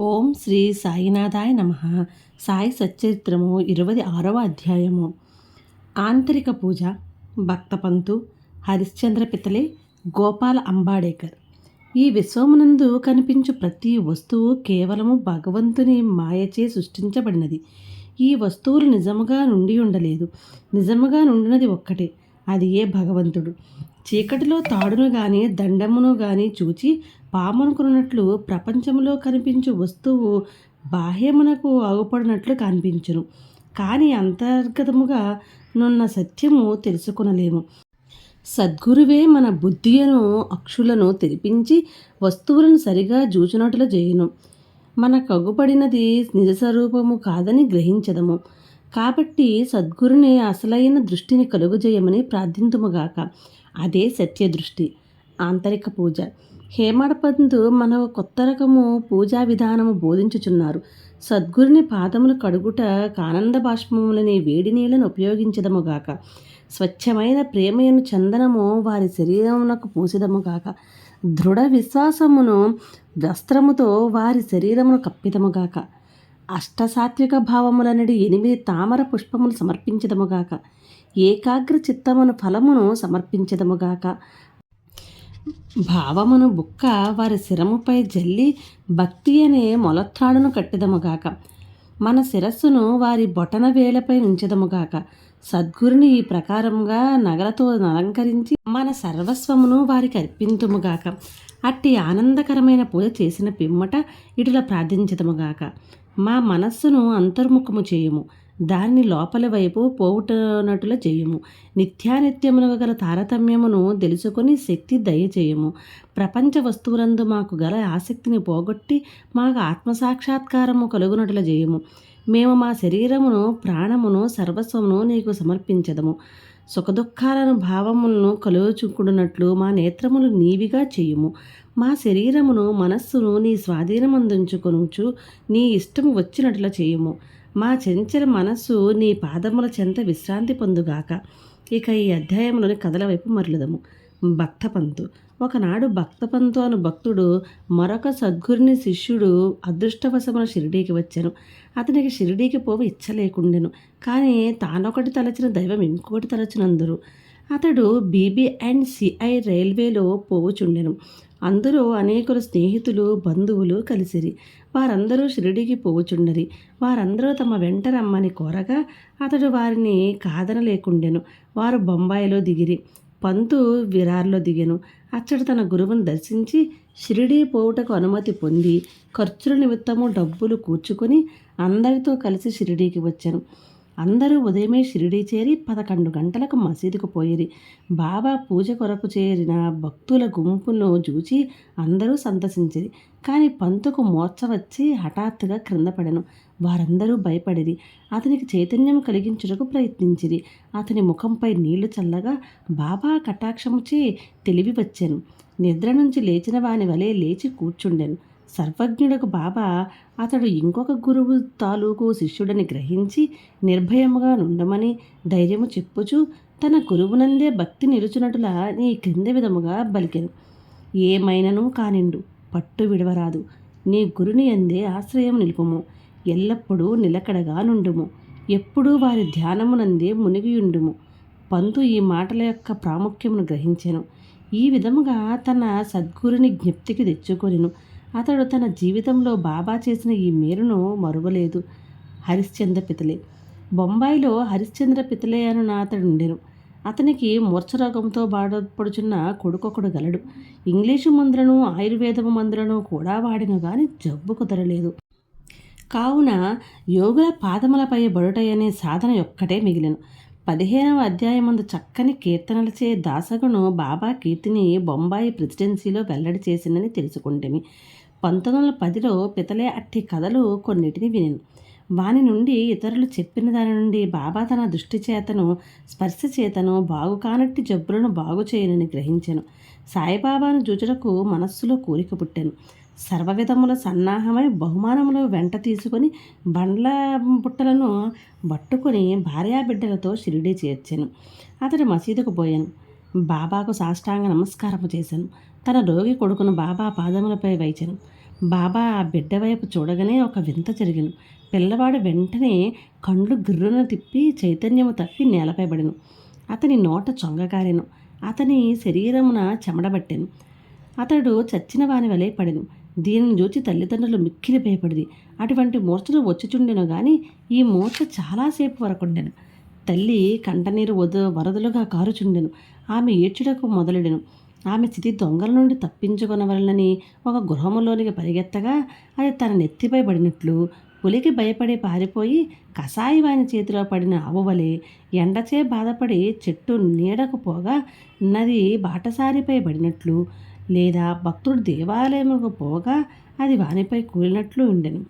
ఓం శ్రీ సాయినాథాయ నమ. సాయి సచ్చరిత్రము ఇరవై ఆరవ అధ్యాయము. ఆంతరిక పూజ భక్తపంతు హరిశ్చంద్ర పితలే గోపాల అంబాడేకర్. ఈ విశ్వమునందు కనిపించు ప్రతి వస్తువు కేవలము భగవంతుని మాయచే సృష్టించబడినది. ఈ వస్తువులు నిజముగా నుండి ఉండలేదు. నిజముగా నుండినది ఒక్కటే. అది ఏ భగవంతుడు? చీకటిలో తాడును గాని దండమును గాని చూచి పామనుకున్నట్లు ప్రపంచంలో కనిపించు వస్తువు బాహ్యమునకు ఆగుపడినట్లు కనిపించును. కానీ అంతర్గతముగా నున్న సత్యము తెలుసుకునలేము. సద్గురువే మన బుద్ధియను అక్షులను తెరిపించి వస్తువులను సరిగా జూచినట్లు చేయను మన కగుపడినది నిజస్వరూపము కాదని గ్రహించదము. కాబట్టి సద్గురుని అసలైన దృష్టిని కలుగుజేయమని ప్రార్థింతుముగాక. అదే సత్య దృష్టి ఆంతరిక పూజ. హేమడపంతు మన కొత్త రకము పూజా విధానము బోధించుచున్నారు. సద్గురుని పాదములు కడుగుట కానంద బాష్పములని వేడి నీళ్ళను ఉపయోగించదముగాక. స్వచ్ఛమైన ప్రేమయను చందనము వారి శరీరమునకు పూసిదముగాక. దృఢ విశ్వాసమును వస్త్రముతో వారి శరీరమును కప్పిదముగాక. అష్టసాత్విక భావములనడి ఎనిమిది తామర పుష్పములు సమర్పించదముగాక. ఏకాగ్ర చిత్తమును ఫలమును సమర్పించదముగాక. భావమును బుక్క వారి శిరముపై జల్లి భక్తి అనే మొలత్రాడును కట్టెదముగాక. మన శిరస్సును వారి బొటన వేలపై ఉంచెదముగాక సద్గురుని ఈ ప్రకారంగా నగలతో అలంకరించి మన సర్వస్వమును వారికి అర్పింతుముగాక. అట్టి ఆనందకరమైన పూజ చేసిన పిమ్మట ఇటుల ప్రార్థించదముగాక. మా మనస్సును అంతర్ముఖము చేయము. దాన్ని లోపల వైపు పోవుటనటుల చేయము. నిత్యానిత్యమునకు గల తారతమ్యమును తెలుసుకొని శక్తి దయచేయము. ప్రపంచ వస్తువులందు మాకు గల ఆసక్తిని పోగొట్టి మాకు ఆత్మసాక్షాత్కారము కలుగునట్లు చేయము. మేము మా శరీరమును ప్రాణమును సర్వస్వమును నీకు సమర్పించదము. సుఖదుఖాలను భావములను కలుచుకున్నట్లు మా నేత్రములు నీవిగా చేయుము. మా శరీరమును మనస్సును నీ స్వాధీనమందుంచుకొనుచు నీ ఇష్టము వచ్చినట్లు చేయుము. మా చెంచల మనస్సు నీ పాదముల చెంత విశ్రాంతి పొందుగాక ఇక ఈ అధ్యాయంలోని కథల వైపు మరలదము. భక్తపంతు. ఒకనాడు భక్తపంతు అను భక్తుడు మరొక సద్గురుని శిష్యుడు అదృష్టవశమున షిరిడీకి వచ్చాను. అతనికి షిరిడీకి పోవ ఇచ్చలేకుండెను. కానీ తానొకటి తలచిన దైవం ఇంకొకటి తలచినందరూ. అతడు బీబీ అండ్ సిఐ రైల్వేలో పోవుచుండెను. అందులో అనేకులు స్నేహితులు బంధువులు కలిసిరి. వారందరూ షిరిడికి పోవుచుండరి. వారందరూ తమ వెంట రమ్మని కోరగా అతడు వారిని కాదనలేకుండెను వారు బొంబాయిలో దిగిరి. పంతు విరార్లో దిగెను. అచ్చడు తన గురువును దర్శించి షిరిడి పోవుటకు అనుమతి పొంది ఖర్చుల నిమిత్తము డబ్బులు కూర్చుకొని అందరితో కలిసి షిరిడీకి వచ్చాను. అందరూ ఉదయమే షిరిడీ చేరి పదకొండు గంటలకు మసీదుకు పోయిరి బాబా పూజ కొరకు చేరిన భక్తుల గుంపును చూచి అందరూ సంతసించిరి కానీ పంతుకు మోర్చ వచ్చి హఠాత్తుగా క్రింద పడెను. వారందరూ భయపడిరి అతనికి చైతన్యం కలిగించుటకు ప్రయత్నించిరి. అతని ముఖంపై నీళ్ళు చల్లగా బాబా కటాక్షముచి తెలివి వచ్చాను నిద్ర నుంచి లేచిన వాని వలె లేచి కూర్చుండెను. సర్వజ్ఞుడకు బాబా అతడు ఇంకొక గురువు తాలూకు శిష్యుడని గ్రహించి నిర్భయముగా నుండమని ధైర్యము చెప్పుచు తన గురువునందే భక్తి నిలుచునటులా నీ క్రింద విధముగా బలికెను. ఏమైనను కానిండు పట్టు విడవరాదు. నీ గురుని అందే ఆశ్రయం నిలుపుము. ఎల్లప్పుడూ నిలకడగా నుండుము. ఎప్పుడూ వారి ధ్యానమునందే మునిగియుండుము. పంతు ఈ మాటల యొక్క ప్రాముఖ్యమును గ్రహించెను. ఈ విధముగా తన సద్గురుని జ్ఞప్తికి తెచ్చుకొనిను. అతడు తన జీవితంలో బాబా చేసిన ఈ మేరును మరువలేదు. హరిశ్చంద్ర పితలే. బొంబాయిలో హరిశ్చంద్ర పితలే అను అతడు ఉండెను. అతనికి మూర్ఛరోగంతో బాధపడుచున్న కొడుకొకడు గలడు. ఇంగ్లీషు మందులను ఆయుర్వేదము మందులను కూడా వాడిన గాని జబ్బు కుదరలేదు. కావున యోగుల పాదములపై బడుటయనే సాధన ఒక్కటే మిగిలిను. పదిహేనవ అధ్యాయమందు చక్కని కీర్తనలచే దాసగును బాబా కీర్తిని బొంబాయి ప్రెసిడెన్సీలో వెల్లడి చేసిందని తెలుసుకుంటేమి. పంతొమ్మిది వందల పదిలో పితలే అట్టి కథలు కొన్నిటిని వినిను. వాని నుండి ఇతరులు చెప్పిన దాని నుండి బాబా తన దృష్టి చేతను స్పర్శ చేతను బాగు కానట్టి జబ్బులను బాగు చేయనని గ్రహించాను. సాయిబాబాను జూచుటకు మనస్సులో కోరిక పుట్టాను. సర్వవిధముల సన్నాహమై బహుమానములు వెంట తీసుకొని బండ్ల బుట్టలను పట్టుకొని భార్యాబిడ్డలతో షిరిడీ చేర్చాను. అతడు మసీదుకు పోయాను. బాబాకు సాష్టాంగ నమస్కారము చేశాను తన రోగి కొడుకును బాబా పాదములపై వైచాను. బాబా ఆ బిడ్డ వైపు చూడగానే ఒక వింత జరిగాను. పిల్లవాడు వెంటనే కండ్లు గిర్రున తిప్పి చైతన్యము తప్పి నేలపై పడెను. అతని నోట చొంగకారెను అతని శరీరమున చెమడబట్టెను. అతడు చచ్చిన వాని వలె పడెను. దీనిని చూచి తల్లిదండ్రులు మిక్కిలి భయపడింది అటువంటి మూర్ఛలు వచ్చిచుండెను కానీ ఈ మూర్ఛ చాలాసేపు వరకుండెను. తల్లి కంటనీరు వద వరదలుగా కారుచుండెను. ఆమె ఏడ్చుటకు మొదలెడెను. ఆమె స్థితి దొంగల నుండి తప్పించుకొనవలనని ఒక గృహములోనికి పరిగెత్తగా అది తన నెత్తిపై పడినట్లు పులికి భయపడి పారిపోయి కషాయి వాని చేతిలో పడిన ఆవువలే ఎండచే బాధపడి చెట్టు నీడకు పోగా నది బాటసారిపై పడినట్లు లేదా భక్తుడు దేవాలయముకు పోగా అది వానిపై కూలినట్లు ఉండెను.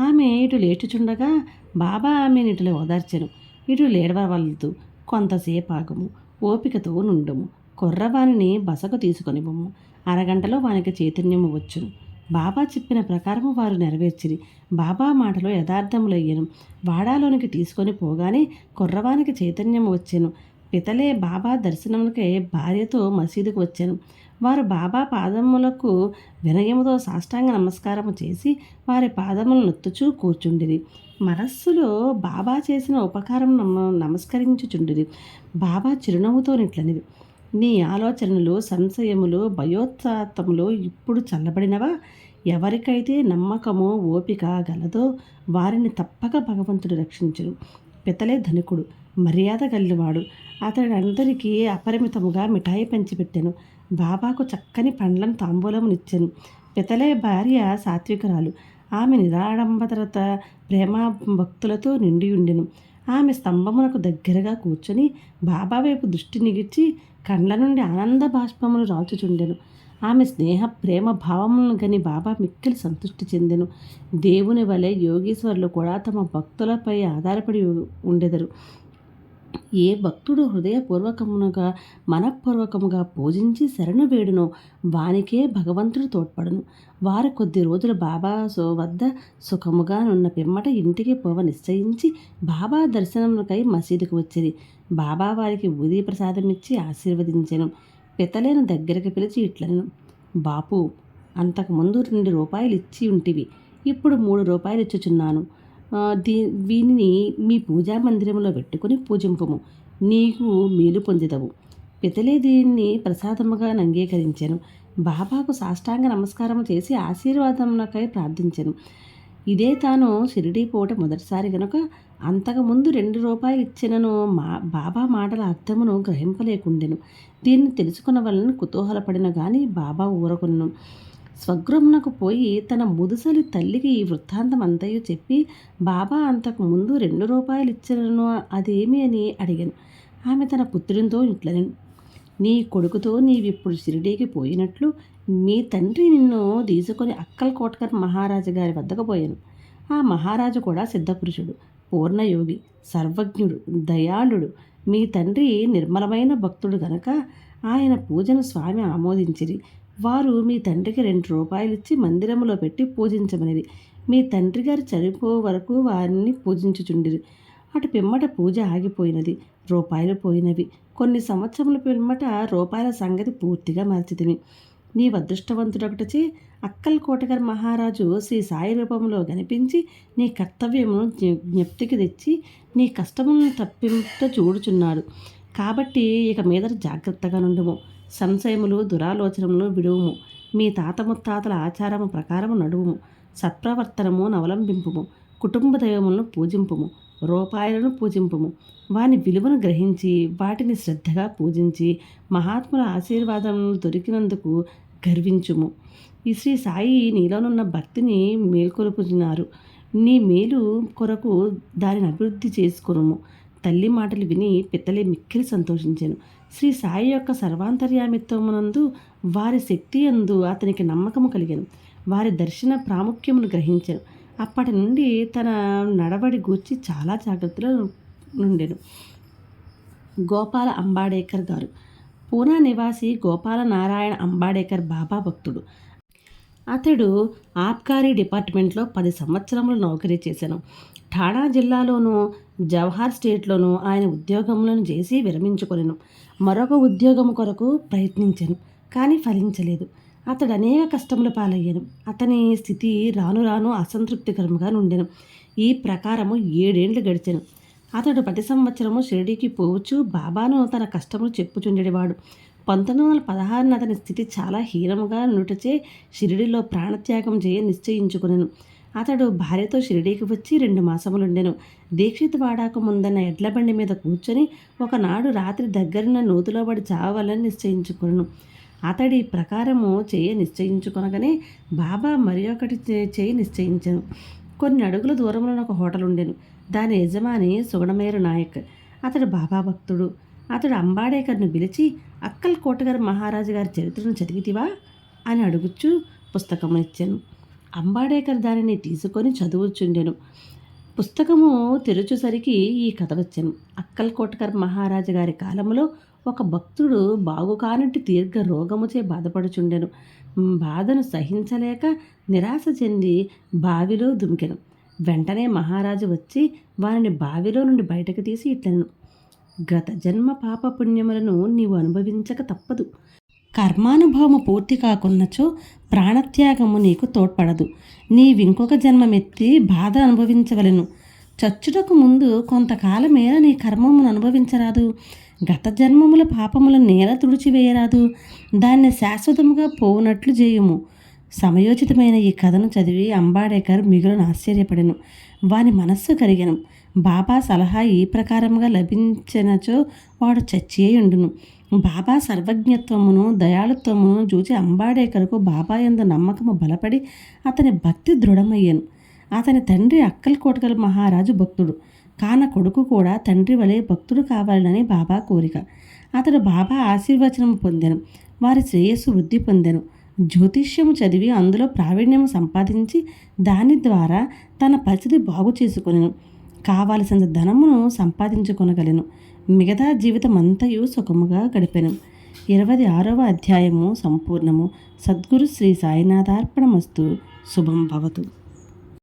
ఆమె ఇటు లేచుచుండగా బాబా ఆమెను ఇటులో ఓదార్చెను. ఇటు లేడవలదు. కొంతసేపు ఆగము ఓపికతో నుండము. కుర్రవానిని బసకు తీసుకొని బొమ్మ. అరగంటలో వానికి చైతన్యము వచ్చును. బాబా చెప్పిన ప్రకారము వారు నెరవేర్చిరి. బాబా మాటలో యథార్థములయ్యను. వాడాలోనికి తీసుకొని పోగానే కుర్రవానికి చైతన్యము వచ్చాను. పితలే బాబా దర్శనములకే భార్యతో మసీదుకు వచ్చాను. వారు బాబా పాదములకు వినయముతో సాష్టాంగ నమస్కారము చేసి వారి పాదములు నొత్తుచూ కూర్చుండిరి. మనస్సులో బాబా చేసిన ఉపకారం నమ నమస్కరించుచుండిరి. బాబా చిరునవ్వుతో నిట్లనిది నీ ఆలోచనలు సంశయములు భయోత్సాత్తములు ఇప్పుడు చల్లబడినవా? ఎవరికైతే నమ్మకము ఓపిక గలదో వారిని తప్పక భగవంతుడు రక్షించడు పితలే ధనికుడు మర్యాద గల్లివాడు అతడందరికీ అపరిమితముగా మిఠాయి పంచిపెట్టాను. బాబాకు చక్కని పండ్లను తాంబూలమునిచ్చాను. పితలే భార్య సాత్వికురాలు. ఆమె నిరాడంబరత ప్రేమ భక్తులతో నిండి ఉండెను. ఆమె స్తంభమునకు దగ్గరగా కూర్చొని బాబా వైపు దృష్టి నిగిర్చి కండ్ల నుండి ఆనంద బాష్పములు రాల్చుచుండెను ఆమె స్నేహ ప్రేమ భావములను గని బాబా మిక్కిలి సంతృష్టి చెందెను. దేవుని వలె యోగీశ్వరులు కూడా తమ భక్తులపై ఆధారపడి ఉండెదరు. ఏ భక్తుడు హృదయపూర్వకముగా మనఃపూర్వకముగా పూజించి శరణు వేడునో వానికే భగవంతుడు తోడ్పడును. వారు కొద్ది రోజులు బాబా సో వద్ద సుఖముగా నున్న పిమ్మట ఇంటికి పోవ నిశ్చయించి బాబా దర్శనములకై మసీదుకు వచ్చేది బాబా వారికి ఉదయ ప్రసాదం ఇచ్చి ఆశీర్వదించెను. పితలేను దగ్గరికి పిలిచి ఇట్లను బాపు అంతకుముందు రెండు రూపాయలు ఇచ్చి ఉంటివి. ఇప్పుడు మూడు రూపాయలు ఇచ్చుచున్నాను దీ వీనిని మీ పూజా మందిరంలో పెట్టుకుని పూజింపము. నీకు మేలు పొందిదవు. పితలే దీన్ని ప్రసాదముగా అంగీకరించాను. బాబాకు సాష్టాంగ నమస్కారం చేసి ఆశీర్వాదమునకై ప్రార్థించాను. ఇదే తాను షిరిడి పూట మొదటిసారి గనుక అంతకుముందు రెండు రూపాయలు ఇచ్చినను మా బాబా మాటల అర్థమును గ్రహింపలేకుండెను. దీన్ని తెలుసుకున్న వలన కుతూహలపడిన కానీ బాబా ఊరకును స్వగృహమునకు పోయి తన ముదుసలి తల్లికి ఈ వృత్తాంతం అంతయో చెప్పి బాబా అంతకు ముందు రెండు రూపాయలు ఇచ్చినను అదేమి? అని అడిగాను. ఆమె తన పుత్రునితో ఇట్లనను నీ కొడుకుతో నీవిప్పుడు షిరిడీకి పోయినట్లు మీ తండ్రి నిన్ను తీసుకొని అక్కల్ కోట్కర్ మహారాజు గారి వద్దకు పోయాను. ఆ మహారాజు కూడా సిద్ధపురుషుడు పూర్ణయోగి సర్వజ్ఞుడు దయాళుడు. మీ తండ్రి నిర్మలమైన భక్తుడు గనక ఆయన పూజను స్వామి ఆమోదించిరి. వారు మీ తండ్రికి రెండు రూపాయలు ఇచ్చి మందిరములో పెట్టి పూజించమనిది మీ తండ్రి గారు చనిపో వరకు వారిని పూజించుచుండిరి. అటు పిమ్మట పూజ ఆగిపోయినది రూపాయలు పోయినవి. కొన్ని సంవత్సరముల పిమ్మట రూపాయల సంగతి పూర్తిగా మర్చితిని నీ అదృష్టవంతుడొకటచే అక్కల్ కోటగర్ మహారాజు శ్రీ సాయి రూపంలో కనిపించి నీ కర్తవ్యమును జ్ఞప్తికి తెచ్చి నీ కష్టములను తప్పింట చూడుచున్నాడు. కాబట్టి ఇక మీద జాగ్రత్తగా నుండుము. సంశయములు దురాలోచనములు విడువుము. మీ తాత ముత్తాతల ఆచారము ప్రకారము నడువుము. సత్ప్రవర్తనము నవలంబింపుము. కుటుంబ దైవములను పూజింపుము. రూపాయలను పూజింపుము. వాని విలువను గ్రహించి వాటిని శ్రద్ధగా పూజించి మహాత్ముల ఆశీర్వాదములు దొరికినందుకు గర్వించుము. ఈ శ్రీ సాయి నీలోనున్న భక్తిని మేల్కొలుపుతున్నారు నీ మేలు కొరకు దానిని అభివృద్ధి చేసుకును తల్లి మాటలు విని పిత్తలే మిక్కిలి సంతోషించాను. శ్రీ సాయి యొక్క సర్వాంతర్యామిత్వమునందు వారి శక్తి అందు అతనికి నమ్మకము కలిగాను. వారి దర్శన ప్రాముఖ్యమును గ్రహించాను. అప్పటి నుండి తన నడవడి గూర్చి చాలా జాగ్రత్తలో నుండెను. గోపాల అంబాడేకర్ గారు. పూనా నివాసి గోపాల నారాయణ అంబాడేకర్ బాబా భక్తుడు. అతడు ఆబ్కారీ డిపార్ట్మెంట్లో పది సంవత్సరములు నౌకరీ చేశాను. ఠాణా జిల్లాలోనూ జవహర్ స్టేట్లోనూ ఆయన ఉద్యోగములను చేసి విరమించుకొనెను. మరొక ఉద్యోగం కొరకు ప్రయత్నించాను కానీ ఫలించలేదు. అతడు అనేక కష్టముల పాలయ్యాను. అతని స్థితి రాను రాను అసంతృప్తికరంగా నుండెను. ఈ ప్రకారము ఏడేండ్లు గడిచాను. అతడు ప్రతి సంవత్సరము షిరిడీకి పోవచ్చు. బాబాను తన కష్టములు చెప్పుచుండేవాడు. పంతొమ్మిది వందల పదహారున అతని స్థితి చాలా హీనముగా నుటచే షిరిడిలో ప్రాణత్యాగం చేయ నిశ్చయించుకునేను. అతడు భార్యతో షిరిడీకి వచ్చి రెండు మాసములుండెను. దీక్షిత్ వాడాకు ముందన్న ఎడ్ల బండి మీద కూర్చొని ఒకనాడు రాత్రి దగ్గరున్న నూతులో పడి చావాలని నిశ్చయించుకును అతడి ప్రకారము చేయ నిశ్చయించుకొనగానే బాబా మరి ఒకటి చేయి నిశ్చయించాను. కొన్ని అడుగుల దూరంలో ఒక హోటల్ ఉండెను దాని యజమాని సుగణమేరు నాయక్. అతడు బాబా భక్తుడు. అతడు అంబాడేకర్ను పిలిచి అక్కల్ కోటగారు మహారాజు గారి చరిత్రను చదివితివా అని అడుగుచ్చు పుస్తకం ఇచ్చాను అంబాడేకర్ దానిని తీసుకొని చదువుచుండెను. పుస్తకము తెరచుసరికి ఈ కథ వచ్చాను అక్కల్ కోటకర్ మహారాజు గారి కాలంలో ఒక భక్తుడు బాగుకానట్టు దీర్ఘ రోగముచే బాధపడుచుండెను. బాధను సహించలేక నిరాశ చెంది బావిలో దుమికెను. వెంటనే మహారాజు వచ్చి వారిని బావిలో నుండి బయటకు తీసి ఇట్లను. గత జన్మ పాప పుణ్యములను నీవు అనుభవించక తప్పదు. కర్మానుభవము పూర్తి కాకున్నచో ప్రాణత్యాగము నీకు తోడ్పడదు. నీవింకొక జన్మమెత్తి బాధ అనుభవించవలను. చచ్చుటకు ముందు కొంతకాలమేర నీ కర్మమును అనుభవించరాదు. గత జన్మముల పాపముల నేల తుడిచివేయరాదు. దాన్ని శాశ్వతముగా పోవునట్లు చేయుము. సమయోచితమైన ఈ కథను చదివి అంబాడేకర్ మిగులను ఆశ్చర్యపడెను. వాని మనస్సు కరిగెను. బాబా సలహా ఈ ప్రకారముగా లభించినచో వాడు చచ్చియేయుండును. బాబా సర్వజ్ఞత్వమును దయాళుత్వమును చూచి అంబాడేకర్కు బాబా ఎందు నమ్మకము బలపడి అతని భక్తి దృఢమయ్యాను. అతని తండ్రి అక్కల్ కోటకల్ మహారాజు భక్తుడు. కాన కొడుకు కూడా తండ్రి వలె భక్తుడు కావాలని బాబా కోరిక. అతడు బాబా ఆశీర్వచనం పొందాను. వారి శ్రేయస్సు వృద్ధి పొందాను. జ్యోతిష్యము చదివి అందులో ప్రావీణ్యం సంపాదించి దాని ద్వారా తన పరిస్థితి బాగు చేసుకొనెను. కావలసిన ధనమును సంపాదించుకొనగలను. మిగతా జీవితం అంతయు సుఖముగా గడిపెను. ఇరవై ఆరవ అధ్యాయము సంపూర్ణము. సద్గురు శ్రీ సాయినాథార్పణమస్తు. శుభం భవతు.